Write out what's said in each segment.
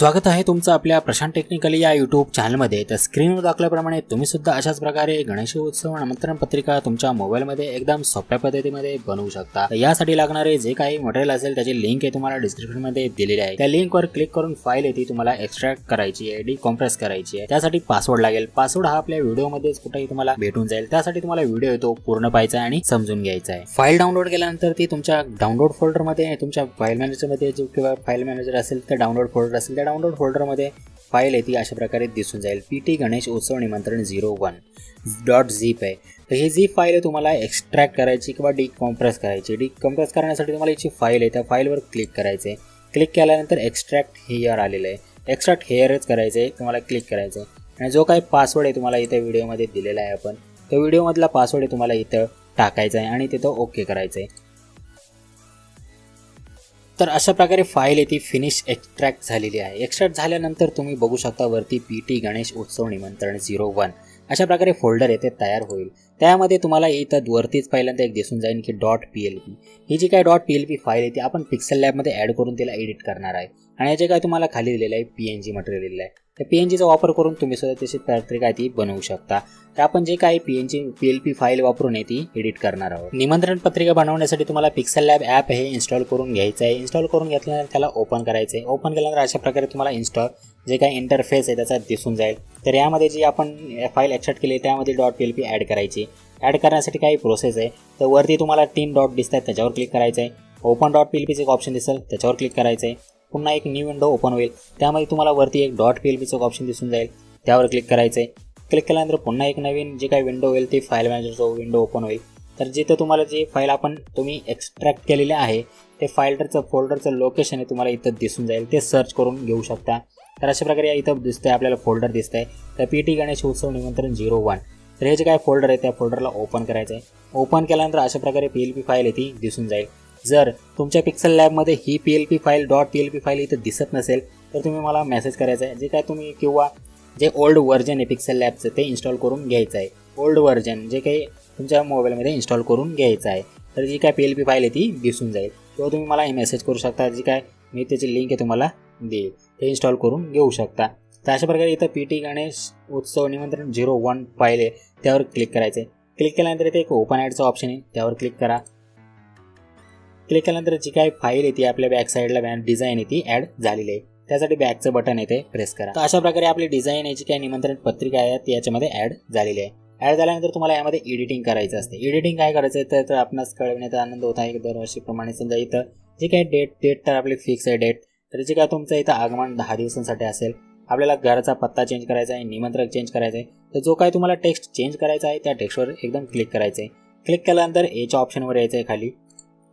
स्वागत आहे तुमचं आपल्या प्रशांत टेक्निकल या यूट्यूब चॅनलमध्ये तर स्क्रीनवर दाखल्याप्रमाणे तुम्ही सुद्धा अशाच प्रकारे गणेश उत्सव आमंत्रण पत्रिका तुमच्या मोबाईलमध्ये एकदम सोप्या पद्धतीमध्ये बनवू शकता. यासाठी लागणारे जे काही मटेरियल असेल त्याची लिंक आहे तुम्हाला डिस्क्रिप्शनमध्ये दिलेली आहे. त्या लिंकवर क्लिक करून फाईल येते तुम्हाला एक्स्ट्रॅक्ट करायची आहे डिकॉम्प्रेस करायची आहे. त्यासाठी पासवर्ड लागेल. पासवर्ड हा आपल्या व्हिडिओमध्येच कुठेही तुम्हाला भेटून जाईल. त्यासाठी तुम्हाला व्हिडिओ येतो पूर्ण पाहायचा आहे आणि समजून घ्यायचा आहे. फाईल डाउनलोड केल्यानंतर ती तुमच्या डाउनलोड फोल्डरमध्ये तुमच्या फाईल मॅनेजरमध्ये जो किंवा फाईल मॅनेजर असेल तर डाउनलोड फोल्डर असेल त्या डाउनलोड फोल्डरमध्ये फाईल आहे ती अशा प्रकारे दिसून जाईल. पी टी गणेश उत्सव निमंत्रण झिरो वन डॉट झीप आहे. तर ही जी फाईल आहे तुम्हाला एक्स्ट्रॅक्ट करायची किंवा डिकॉम्प्रेस करायची. डिकॉम्प्रेस करण्यासाठी तुम्हाला याची फाईल आहे त्या फाईलवर क्लिक करायचे क्लिक केल्यानंतर एक्स्ट्रॅक्ट हेअर आलेलं आहे. एक्स्ट्रॅक्ट हेअरच करायचं आहे तुम्हाला क्लिक करायचं आहे आणि जो काही पासवर्ड आहे तुम्हाला इथे व्हिडिओमध्ये दिलेला आहे आपण. तो व्हिडिओमधला पासवर्ड आहे तुम्हाला इथं टाकायचा आहे आणि तिथं ओके करायचं आहे तर अशा प्रकारे फाईल आहे फिनिश एक्स्ट्रॅक्ट झालेली आहे. एक्स्ट्रॅक्ट झाल्यानंतर तुम्ही बघू शकता वरती पी टी गणेश उत्सव निमंत्रण झिरो वन अशा प्रकारे फोल्डर येथे तयार होईल. त्यामध्ये तुम्हाला इथं वरतीच पहिल्यांदा एक दिसून जाईल की डॉट पी एल पी ही जी काय dot P L P file आहे ती आपण पिक्सल लॅबमध्ये ॲड करून तिला एडिट करणार आहे. आणि जे काय तुम्हाला खाली दिलेलं आहे पी एन जी मटेरियल दिलेलं आहे तर पी एन जीचा वापर करून तुम्ही सुद्धा त्याची पत्रिका ती बनवू शकता. तर आपण जे काही P N G P L P file वापरून आहे ती एडिट करणार आहोत. निमंत्रण पत्रिका बनवण्यासाठी तुम्हाला पिक्सल लॅब ॲप हे इन्स्टॉल करून घ्यायचं आहे. इन्स्टॉल करून घेतल्यानंतर त्याला ओपन करायचं आहे. ओपन केल्यानंतर अशा प्रकारे तुम्हाला इन्स्टॉल जे काही इंटरफेस आहे त्याचा दिसून जाईल. तर यामध्ये जी आपण फाईल एक्सेप्ट केली त्यामध्ये dot P L P add करायची. ॲड करण्यासाठी काही प्रोसेस आहे. तर वरती तुम्हाला तीन डॉट दिसत आहेत त्याच्यावर क्लिक करायचं आहे ओपन डॉट पी एल पीचं एक ऑप्शन दिसेल त्याच्यावर क्लिक करायचं आहे पुन्हा एक न्यू विंडो ओपन होईल. त्यामध्ये तुम्हाला वरती एक डॉट पी एल पीचं ऑप्शन दिसून जाईल. त्यावर क्लिक करायचं आहे क्लिक केल्यानंतर पुन्हा एक नवीन जे काही विंडो होईल ती फाईल मॅनेजरचं विंडो ओपन होईल. तर जिथं तुम्हाला जे फाईल आपण तुम्ही एक्स्ट्रॅक्ट केलेले आहे ते फाईल्डरचं फोल्डरचं लोकेशन आहे तुम्हाला इथं दिसून जाईल. ते सर्च करून घेऊ शकता. तर अशा प्रकारे इथं दिसतंय आपल्याला फोल्डर दिसतंय. तर पी टी गणेश उत्सव निमंत्रण झिरो वन तर हे जे काय फोल्डर आहे त्या फोल्डरला ओपन करायचं आहे ओपन केल्यानंतर अशा प्रकारे पी एल पी फाईल आहे ती दिसून जाईल. जर तुमच्या पिक्सल लॅबमध्ये ही P L P file dot P L P file इथं दिसत नसेल तर तुम्ही मला मेसेज करायचा आहे जे काय तुम्ही किंवा जे ओल्ड व्हर्जन आहे पिक्सल लॅबचं ते इन्स्टॉल करून घ्यायचं आहे ओल्ड व्हर्जन जे काही तुमच्या मोबाईलमध्ये इन्स्टॉल करून घ्यायचं आहे तर जी काय पी एल पी फाईल आहे ती दिसून जाईल. किंवा तुम्ही मला हे मेसेज करू शकता. जी काय मी त्याची लिंक आहे तुम्हाला देईल ते इन्स्टॉल करून घेऊ शकता. तर अशा प्रकारे इथं पी टी गणेश उत्सव निमंत्रण झिरो वन फाईल आहे त्यावर क्लिक करायचं आहे क्लिक केल्यानंतर इथे एक ओपन ॲडचं ऑप्शन आहे. त्यावर क्लिक करा. क्लिक केल्यानंतर जी काही फाईल आहे ती आपल्या बॅक साईडला डिझाईन आहे ती ॲड झालेली आहे. त्यासाठी बॅकचं बटन येते प्रेस करा. तर अशा प्रकारे आपली डिझाईन याची काही निमंत्रण पत्रिका आहे ती याच्यामध्ये ॲड झालेली आहे. ॲड झाल्यानंतर तुम्हाला यामध्ये एडिटिंग करायचं असते. एडिटिंग काय करायचं आहे? तर आपणास कळविण्याचा आनंद होत आहे दरवर्षीप्रमाणे समजा इथं जे काही डेट डेट तर आपली फिक्स आहे डेट तर जे काय तुमचं इथं आगमन दहा दिवसांसाठी असेल आपल्याला घराचा पत्ता चेंज करायचा आहे निमंत्रक चेंज करायचं आहे तर जो काय तुम्हाला टेक्स्ट चेंज करायचा आहे त्या टेक्स्टवर एकदम क्लिक करायचं आहे क्लिक केल्यानंतर एच्या ऑप्शनवर यायचं आहे खाली.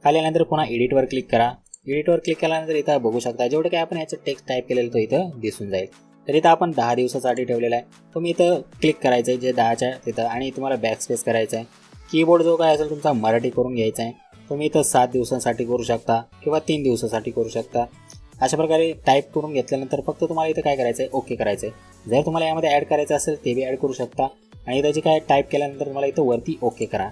खाली आल्यानंतर पुन्हा एडिटवर क्लिक करा. एडिटवर क्लिक केल्यानंतर इथं बघू शकता जेवढं काय आपण याचं टेक्स्ट टाईप केलेलं तो इथं दिसून जाईल. तर इथं आपण दहा दिवसासाठी ठेवलेला आहे. तुम्ही इथं क्लिक करायचं आहे जे दहाच्या तिथं आणि तुम्हाला बॅक स्पेस करायचं आहे कीबोर्ड जो काय असेल तुमचा मराठी करून घ्यायचा आहे तुम्ही इथं सात दिवसांसाठी करू शकता किंवा तीन दिवसासाठी करू शकता. अशा प्रकारे टाईप करून घेतल्यानंतर फक्त तुम्हाला इथं काय करायचं आहे ओके करायचं आहे जर तुम्हाला यामध्ये ॲड करायचं असेल ते बी ॲड करू शकता. आणि इथं जे काय टाईप केल्यानंतर तुम्हाला इथं वरती ओके करा.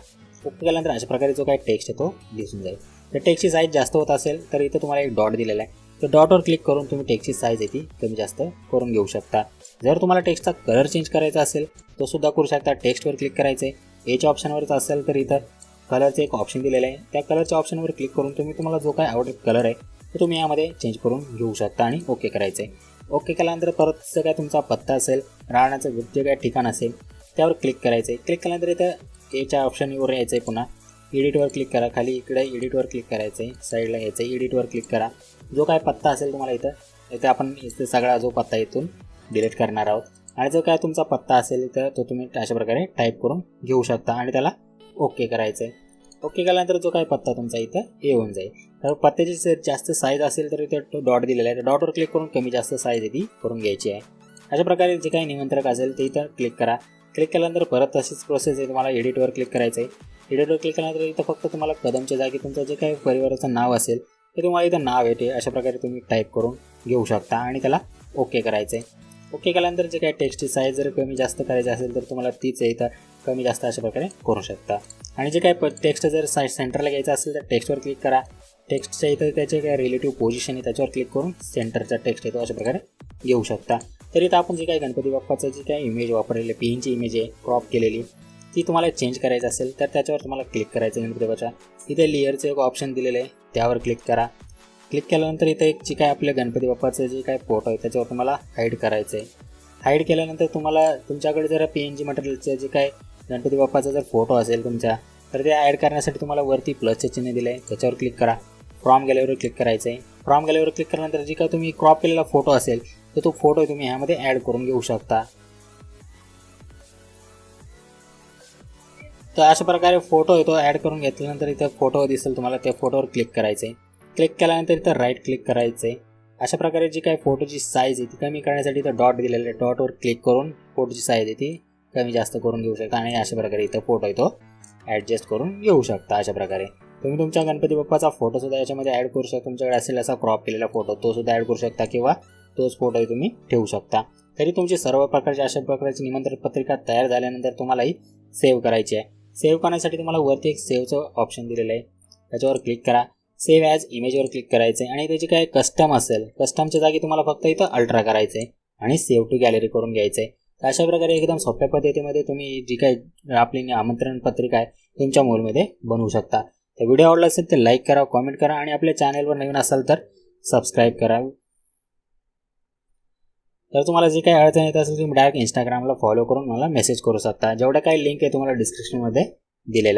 ओके केल्यानंतर अशा प्रकारे जो काय टेक्स्ट आहे तो दिसून जाईल. तर टेक्स्टची साईज जास्त होत असेल तर इथं तुम्हाला एक डॉट दिलेला आहे. तर डॉटवर क्लिक करून तुम्ही टेक्स्टची साईज आहे ती कमी जास्त करून घेऊ शकता. जर तुम्हाला टेक्स्टचा कलर चेंज करायचा असेल तो सुद्धा करू शकता. टेक्स्टवर क्लिक करायचं आहे एच्या ऑप्शनवरच असेल तर इथं कलरचं एक ऑप्शन दिलेलं आहे. त्या कलरच्या ऑप्शनवर क्लिक करून तुम्ही तुम्हाला जो काय आवडेल कलर आहे तर तुम्ही यामध्ये चेंज करून घेऊ शकता आणि ओके करायचं आहे ओके केल्यानंतर परत जर काय तुमचा पत्ता असेल राहण्याचं जे काय ठिकाण असेल त्यावर क्लिक करायचं आहे क्लिक केल्यानंतर इथं एच्या ऑप्शनवर यायचं आहे पुन्हा. एडिटवर क्लिक करा. खाली इकडे एडिटवर क्लिक करायचं आहे साईडला यायचं आहे एडिटवर क्लिक करा. जो काय पत्ता असेल तुम्हाला इथं इथं आपण इथं सगळा जो पत्ता इथून डिलीट करणार आहोत. आणि जो काय तुमचा पत्ता असेल तर तो तुम्ही अशा प्रकारे टाईप करून घेऊ शकता आणि त्याला ओके करायचं आहे ओके केल्यानंतर जो काय पत्ता तुमचा इथं येऊन जाईल. तर पत्त्याची जर जास्त साईज असेल तर इथं डॉट दिलेला आहे. तर डॉटवर क्लिक करून कमी जास्त साईज आहे ती करून घ्यायची आहे. अशा प्रकारे जे काही निमंत्रक असेल ते इथं क्लिक करा. क्लिक केल्यानंतर परत तशीच प्रोसेस आहे. तुम्हाला एडिटवर क्लिक करायचं आहे. एडिटवर क्लिक केल्यानंतर इथं फक्त तुम्हाला कदमच्या जागी तुमचं जे काही परिवाराचं नाव असेल ते तुम्हाला इथं नाव येते. अशा प्रकारे तुम्ही टाईप करून घेऊ शकता आणि त्याला ओके करायचं आहे ओके केल्यानंतर जे काही टेक्स्टची साईज जर कमी जास्त करायची असेल तर तुम्हाला तीच इथं कमी जास्त अशा प्रकारे करू शकता. आणि जे काही टेक्स्ट जर साय सेंटरला घ्यायचं असेल तर टेक्स्टवर क्लिक करा. टेक्स्टच्या इथं त्याचे काय रिलेटिव्ह पोझिशन आहे त्याच्यावर क्लिक करून सेंटरचा टेक्स्ट येतो अशा प्रकारे घेऊ शकता. तर इथं आपण जे काय गणपती बाप्पाचं जे काय इमेज वापरलेली पी एनची इमेज आहे क्रॉप केलेली ती तुम्हाला चेंज करायची असेल तर त्याच्यावर तुम्हाला क्लिक करायचं आहे गणपती बाप्पाच्या. इथे लेअरचं एक ऑप्शन दिलेलं आहे त्यावर क्लिक करा. क्लिक केल्यानंतर इथं एक जी काय आपल्या गणपती बाप्पाचं जे काय फोटो आहे त्याच्यावर तुम्हाला हाईड करायचं आहे. हाईड केल्यानंतर तुम्हाला तुमच्याकडे जर पी एन जी मटेरियलचं जे काय गणपती बाप्पाचा जर फोटो असेल तुमच्या तर ते ॲड करण्यासाठी तुम्हाला वरती प्लसचे चिन्ह दिलं आहे त्याच्यावर क्लिक करा. फ्रॉम गॅलरीवर क्लिक करायचं आहे फ्रॉम गॅलरीवर क्लिक केल्यानंतर जे काय तुम्ही क्रॉप केलेला फोटो असेल तर तो फोटो तुम्ही ह्यामध्ये ॲड करून घेऊ शकता. तर अशा प्रकारे फोटो येतो ॲड करून घेतल्यानंतर इथं फोटो दिसेल तुम्हाला त्या फोटोवर क्लिक करायचं आहे क्लिक केल्यानंतर इथं राईट क्लिक करायचं आहे अशा प्रकारे जी काही फोटोची साईज आहे ती कमी करण्यासाठी इथं डॉट दिलेलं आहे. डॉटवर क्लिक करून फोटोची साईज आहे ती कमी जास्त करून घेऊ शकता आणि अशा प्रकारे इथं फोटो आहे तो ॲडजस्ट करून घेऊ शकता अशा प्रकारे. तुम्ही तुमच्या गणपती बाप्पाचा फोटोसुद्धा याच्यामध्ये ॲड करू शकता. तुमच्याकडे असेल असा क्रॉप केलेला फोटो तो सुद्धा ॲड करू शकता किंवा तोच फोटो तुम्ही ठेवू शकता. तरी तुमची सर्व प्रकारची अशा प्रकारची निमंत्रण पत्रिका तयार झाल्यानंतर तुम्हालाही सेव्ह करायची आहे. सेव्ह करण्यासाठी तुम्हाला वरती एक सेव्हचं ऑप्शन दिलेलं आहे. त्याच्यावर क्लिक करा. सेव्ह ॲज इमेजवर क्लिक करायचं आहे. आणि त्याची काय कस्टम असेल कस्टमच्या जागी तुम्हाला फक्त इथं अल्ट्रा करायचं आहे. आणि सेव्ह टू गॅलरी करून घ्यायचं आहे. तर अशा प्रकारे एकदम सोप्या पद्धतीमध्ये तुम्ही जी काही आपली आमंत्रण पत्रिका आहे तुमच्या मोलमध्ये बनवू शकता. तर व्हिडिओ आवडला असेल तर लाईक करा कॉमेंट करा आणि आपल्या चॅनलवर नवीन असाल तर सबस्क्राईब करा. तर तुम्हाला जे काही अडचण येत असेल तुम्ही डायरेक्ट इंस्टाग्रामला फॉलो करून मला मेसेज करू शकता. जेवढं काही लिंक आहे तुम्हाला डिस्क्रिप्शनमध्ये दिलेल्या.